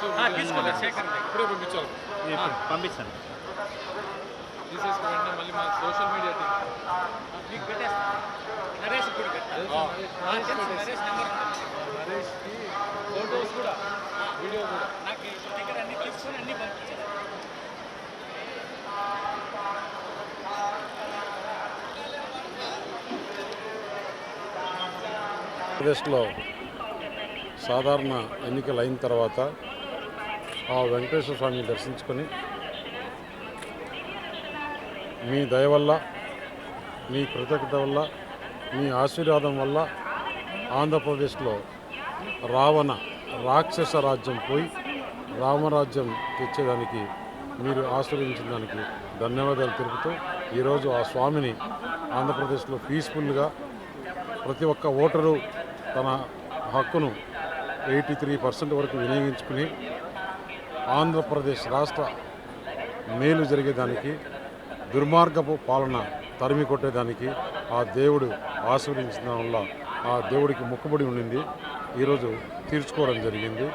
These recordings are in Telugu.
తీసుకోలేదు ఇప్పుడే పంపించాలి. పంపిస్తాను. తీసేసుకుని వెంటనే మళ్ళీ మా సోషల్ మీడియా టీం. మీకు పెట్టేస్తా. నరేష్ కూడా పెట్టా. నరేష్ తెలుసు, నరేష్ నెంబర్. ఉంది. నరేష్కి ఫొటోస్ కూడా వీడియో కూడా. నాకు ఇప్పుడు దగ్గర అన్ని తీసుకొని అన్ని పంపించాను ఆంధ్రప్రదేశ్లో సాధారణ ఎన్నికలు అయిన తర్వాత ఆ వెంకటేశ్వర స్వామిని దర్శించుకొని మీ దయ వల్ల మీ కృతజ్ఞత వల్ల మీ ఆశీర్వాదం వల్ల ఆంధ్రప్రదేశ్లో రావణ రాక్షస రాజ్యం పోయి రామరాజ్యం తెచ్చేదానికి మీరు ఆశీర్వదించిన దానికి ధన్యవాదాలు తెలుపుతూ ఈరోజు ఆ స్వామిని ఆంధ్రప్రదేశ్లో పీస్ఫుల్గా ప్రతి ఒక్క ఓటరు తన హక్కును ఎయిటీ త్రీ పర్సెంట్ వరకు వినియోగించుకుని ఆంధ్రప్రదేశ్ రాష్ట్ర మేలు జరిగేదానికి దుర్మార్గపు పాలన తరిమి కొట్టేదానికి ఆ దేవుడు ఆశీర్వదించడం వల్ల ఆ దేవుడికి మొక్కుబడి ఉండింది. ఈరోజు తీర్చుకోవడం జరిగింది.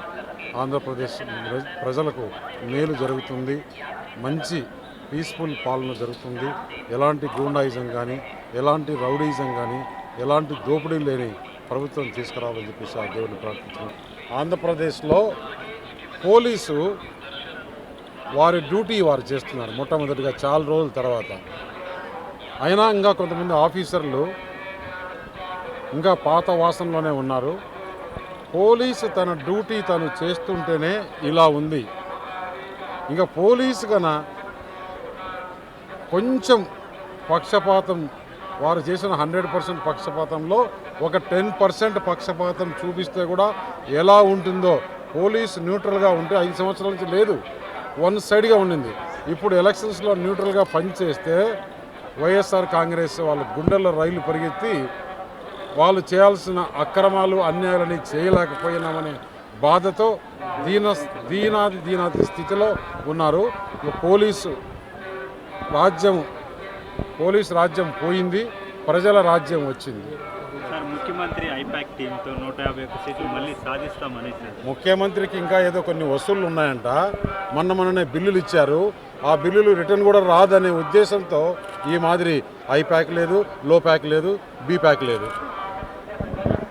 ఆంధ్రప్రదేశ్ ప్ర- ప్రజలకు మేలు జరుగుతుంది. మంచి పీస్ఫుల్ పాలన జరుగుతుంది. ఎలాంటి గూండాయిజం కానీ ఎలాంటి రౌడీజం కానీ ఎలాంటి దోపిడీ లేని ప్రభుత్వం తీసుకురావాలని చెప్పేసి ఆ దేవుడిని ప్రార్థించాం ఆంధ్రప్రదేశ్లో పోలీసు వారి డ్యూటీ వారు చేస్తున్నారు మొట్టమొదటిగా చాలా రోజుల తర్వాత. అయినా ఇంకా కొంతమంది ఆఫీసర్లు ఇంకా పాత వాసనలోనే ఉన్నారు. పోలీసు తన డ్యూటీ తను చేస్తుంటేనే ఇలా ఉంది. ఇంకా పోలీసు కన కొంచెం పక్షపాతం వారు చేసిన హండ్రెడ్ పర్సెంట్ పక్షపాతంలో ఒక టెన్ పర్సెంట్ పక్షపాతం చూపిస్తే కూడా ఎలా ఉంటుందో పోలీస్ న్యూట్రల్గా ఉంటే ఐదు సంవత్సరాల నుంచి లేదు. వన్ సైడ్గా ఉండింది. ఇప్పుడు ఎలక్షన్స్లో న్యూట్రల్గా పనిచేస్తే వైఎస్ఆర్ కాంగ్రెస్ వాళ్ళ గుండెల్లో రైలు పరిగెత్తి వాళ్ళు చేయాల్సిన అక్రమాలు అన్యాయాలని చేయలేకపోయినామనే బాధతో దీన దీనాది దీనాది స్థితిలో ఉన్నారు. పోలీసు రాజ్యం పోలీస్ రాజ్యం పోయింది ప్రజల రాజ్యం వచ్చింది. ముఖ్యమంత్రి ఐపాక్ టీంతో నూట యాభై ఒక్క సీట్లు మళ్ళీ సాధిస్తామని ముఖ్యమంత్రికి ఇంకా ఏదో కొన్ని వసూళ్ళు ఉన్నాయంట. మొన్న మొన్ననే బిల్లులు ఇచ్చారు. ఆ బిల్లులు రిటర్న్ కూడా రాదనే ఉద్దేశంతో ఈ మాదిరి ఐ ప్యాక్ లేదు లో ప్యాక్ లేదు బి ప్యాక్ లేదు.